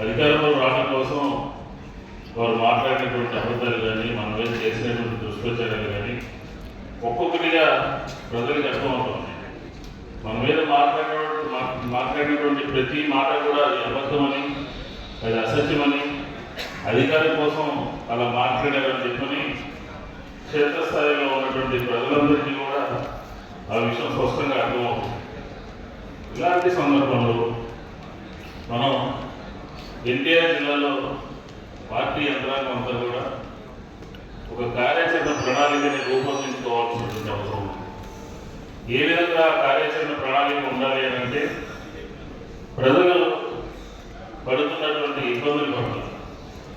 అధికారంలో రావడం కోసం వారు మాట్లాడినటువంటి అబద్ధాలు కానీ మన మీద చేసినటువంటి దుష్ప్రచారాలు కానీ ఒక్కొక్కటిగా ప్రజలకు అర్థమవుతుంది. మన మీద మాట్లాడినటువంటి మాట్లాడినటువంటి ప్రతి మాట కూడా అది అబద్ధమని అది అసత్యమని అధికారం కోసం అలా మాట్లాడారని చెప్పని క్షేత్రస్థాయిలో ఉన్నటువంటి ప్రజలందరికీ కూడా ఆ విషయం స్పష్టంగా అర్థమవుతుంది. ఇలాంటి సందర్భంలో మనం ఎన్టీఆర్ జిల్లాలో పార్టీ యంత్రాంగం అంతా కూడా ఒక కార్యాచరణ ప్రణాళికని రూపొందించుకోవాల్సినటువంటి అవసరం ఉంది. ఏ విధంగా కార్యాచరణ ప్రణాళిక ఉండాలి అని అంటే ప్రజలు పడుతున్నటువంటి ఇబ్బందులు పడుతుంది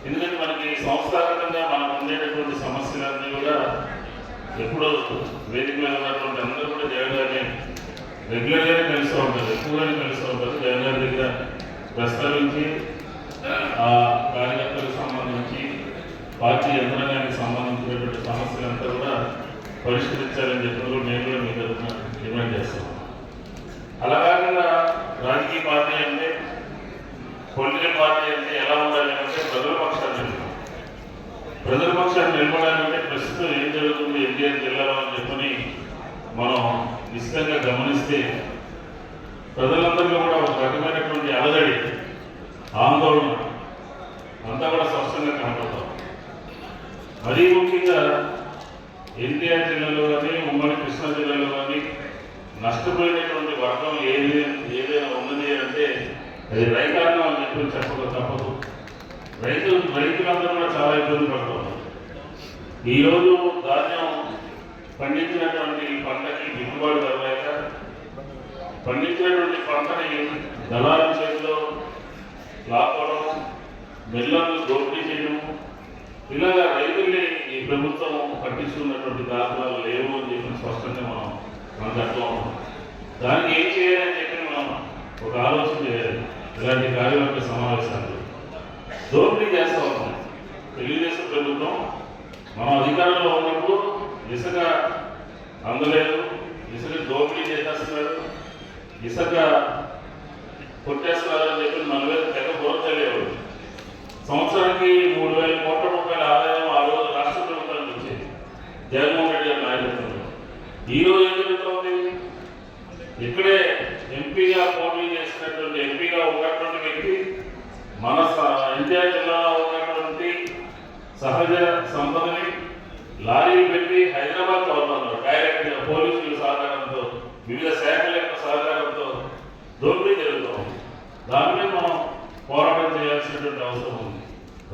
ఎందుకంటే మనకి సంస్థాగతంగా మనకు ఉండేటటువంటి సమస్యలన్నీ కూడా ఎప్పుడో వేదిక మీద ఉన్నటువంటి అందరూ కూడా జగన్ గారిని రెగ్యులర్గానే కలుస్తూ ఉంటారు ఎక్కువగానే కలుస్తూ ఉంటారు. జగన్ గారి దగ్గర ప్రస్తావించి ఆ కార్యకర్తలకు సంబంధించి పార్టీ యంత్రాంగానికి సంబంధించినటువంటి సమస్యలంతా కూడా పరిష్కరించాలని చెప్పిన కూడా నేను కూడా మీ తరఫున డిమాండ్ చేస్తాను అలా కాకుండా రాజకీయ పార్టీ అంటే పొలిటికల్ పార్టీ అంటే ఎలా ఉండాలి అంటే ప్రజల పక్షాన్ని నిలబడాలి. ప్రజల పక్షాన్ని నిలబడాలంటే ప్రస్తుతం ఏం జరుగుతుంది ఎన్టీఆర్ జిల్లాలో అని చెప్పని మనం నిశ్చితంగా గమనిస్తే ప్రజలందరిలో కూడా ఒక రకమైనటువంటి అలజడి ఆందోళన. అంతా కూడా స్పష్టంగా కనపడతాం. మరీ ముఖ్యంగా ఎన్టీఆర్ జిల్లాలో కానీ ఉమ్మడి కృష్ణా జిల్లాలో కానీ నష్టపోయినటువంటి వర్గం ఏది ఏదైనా ఉన్నది అంటే అది రైతాంగం అని చెప్పి చెప్పక తప్పదు. రైతు రైతులందరూ కూడా చాలా ఇబ్బంది పడుతున్నారు. ఈరోజు ధాన్యం పండించినటువంటి పంటకి గిట్టుబాటు ధర లేక పండించినటువంటి పంటని దళాల చేతిలో లాక్కోవడం మిల్లర్లు దోపిడీ చేయడము ఇలాగా రైతుల్ని ఈ ప్రభుత్వం పట్టించుకున్నటువంటి దాఖలాలు లేవు అని చెప్పి స్పష్టంగా మనం మన అర్థం దానికి ఏం చేయాలని చెప్పి మనం ఒక ఆలోచన చేయాలి. ఇలాంటి కార్యవర్గ సమావేశాలు. దోపిడీ చేస్తా ఉన్నాం. తెలుగుదేశం ప్రభుత్వం మనం అధికారంలో ఉన్నప్పుడు ఇసుక అందలేదు ఇసుక దోపిడీ చేసేస్తున్నారు ఇసుక కొట్టేస్తున్నారు అని చెప్పి మన మీద సంవత్సరానికి మూడు వేల కోట్ల రూపాయల ఆదాయం ఆ రోజు రాష్ట్ర ప్రభుత్వానికి వచ్చేది. జగన్మోహన్ రెడ్డి గారి నాయకత్వంలో. ఈరోజు ఏం జరుగుతుంది ఇక్కడే ఎంపీగా పోటీ చేసినటువంటి ఎంపీగా ఉన్నటువంటి వ్యక్తి మన స- ఎన్టీఆర్ జిల్లాలో ఉన్నటువంటి సహజ సంపదని లారీ పెట్టి హైదరాబాద్ వెళ్తున్నారు డైరెక్ట్ పోలీసుల సహకారంతో వివిధ శాఖల యొక్క సహకారంతో దోపిడీ జరుగుతుంది దాని మీద మనం పోరాటం చేయాల్సినటువంటి అవసరం ఉంది.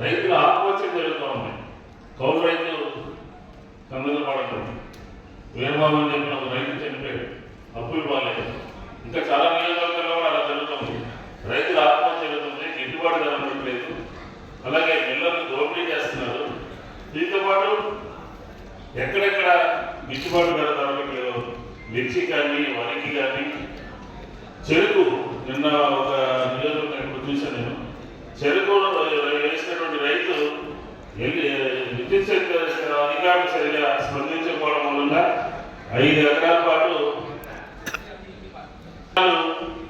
రైతుల ఆత్మహత్య జరుగుతూ ఉన్నాయి కౌలు రైతు కందులు పడటం వీరబాబు అని చెప్పిన ఒక రైతు చనిపోయాడు అప్పులు పాలేదు ఇంకా చాలా నియోజకవర్గాల్లో కూడా అలా జరుగుతుంది రైతుల ఆత్మహత్య జరుగుతుంది. గిట్టుబాటు ధర ఉండట్లేదు. అలాగే మిల్లర్లు దోపిడీ చేస్తున్నారు. దీంతో పాటు ఎక్కడెక్కడ గిట్టుబాటు ధర దొరకట్లేదు. మిర్చి కానీ వరికి కానీ చెరుకు నిన్న ఒక నియోజకవర్గం చూశాను నేను చెరుకులో వేసినటువంటి రైతు విద్యుత్ శక్తి అధికారులు సరిగా స్పందించకపోవడం వలన ఐదు ఎకరాల పాటు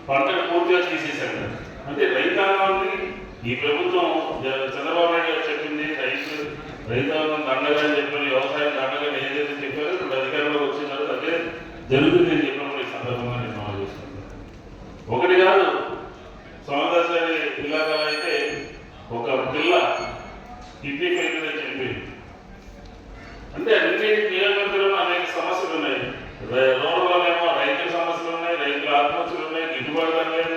పంటను పూర్తిగా తీసేశారు. అంటే రైతాంగాన్ని ఈ ప్రభుత్వం చంద్రబాబు నాయుడు గారు చెప్పింది రైతు రైతాంగం దండగా అని చెప్పారు వ్యవసాయం దండగా ఏదైతే చెప్పారో ఇప్పుడు అధికారంలోకి వచ్చిన తర్వాత అదే జరుగుతుంది అని చెప్పినప్పుడు ఈ సందర్భంగా నేను మనం చూస్తున్నాను ఒకటి కాదు సోమదాసారి ఇలాకాలో అయితే ఒక పిల్ల కిడ్నీ ఫెయిల్ మీద చనిపోయింది అంటే అన్ని నియోజకవర్గంలో అనేక సమస్యలు ఉన్నాయి రై- రూరల్లో ఏమో రైతుల సమస్యలు ఉన్నాయి రైతుల ఆత్మహత్యలు ఉన్నాయి గిట్టుబాటు ధర లేదు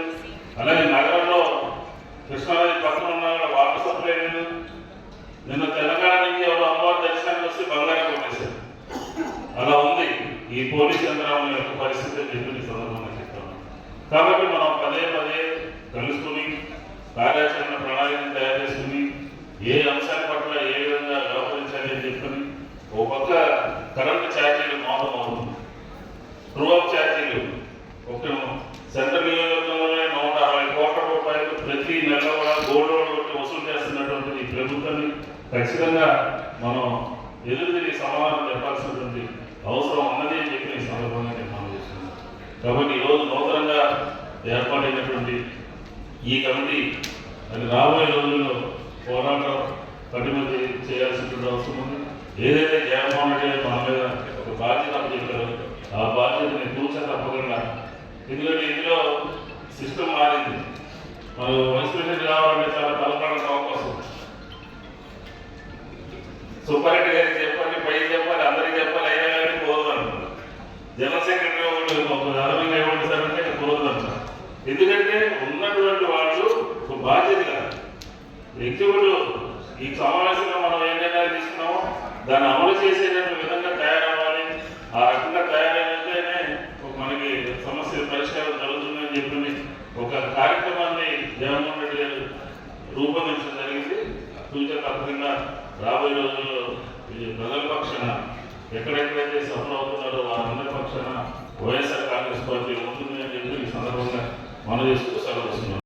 అలాగే నగరంలో కృష్ణానది పక్కన ఉన్న కూడా వాటర్ సప్లై లేదు నిన్న తెలంగాణ నుంచి ఎవరు అమ్మవారి దర్శనానికి వస్తే బంగారం కొట్టేశారు అలా ఉంది. ఈ పోలీస్ యంత్రాంగం యొక్క పరిస్థితి అని సందర్భంగా చెప్తాను. కాబట్టి మనం పదే పదే కలుసుకుని కార్యాచరణ ప్రణాళికను తయారు చేసుకుని ఏ అంశాన్ని ఖచ్చితంగా మనం ఎదురు సమాధానం చెప్పాల్సినటువంటి అవసరం ఉన్నది అని చెప్పి ఈ సందర్భంగా నేను మనం చేస్తున్నాను కాబట్టి ఈరోజు నూతనంగా ఏర్పాటైనటువంటి ఈ కమిటీ అది రాబోయే రోజుల్లో పోరాటం కట్టుబడి చేయాల్సినటువంటి అవసరం ఉంది. ఏదైతే జగన్మోహన్ రెడ్డి గారు మన మీద ఒక బాధ్యత చెప్పారో ఆ బాధ్యతని తూచ తప్పకుండా ఎందుకంటే ఇందులో సిస్టమ్ మారింది. మనం వైస్ ప్రెసిడెంట్ కావాలంటే సూపర్ గారికి చెప్పాలి పై చెప్పాలి అందరికి చెప్పాలి అయినా కానీ పోదు అంటున్నారు జనరల్ సెక్రటరీ వాళ్ళు ఒక అదనంగా ఇవ్వండి సార్ అంటే పోదు అంటారు ఎందుకంటే ఉన్నటువంటి వాళ్ళు ఒక బాధ్యతగా వ్యక్తులు ఈ సమావేశంలో మనం ఏ నిర్ణయాలు తీసుకున్నామో దాన్ని అమలు చేసేటువంటి విధంగా తయారవ్వాలి. ఆ రకంగా తయారైతేనే మనకి సమస్య పరిష్కారం జరుగుతుందని చెప్పి ఒక కార్యక్రమాన్ని జగన్మోహన్ రెడ్డి గారు రూపొందించడం సూచన తప్పకుండా రాబోయే రోజుల్లో ఈ ప్రజల పక్షాన ఎక్కడెక్కడైతే సఫలం అవుతున్నారో వారందరి పక్షాన వైఎస్ఆర్ కాంగ్రెస్ పార్టీ ఉంటుంది అని చెప్పి ఈ సందర్భంగా మనం చేసుకు సెలవు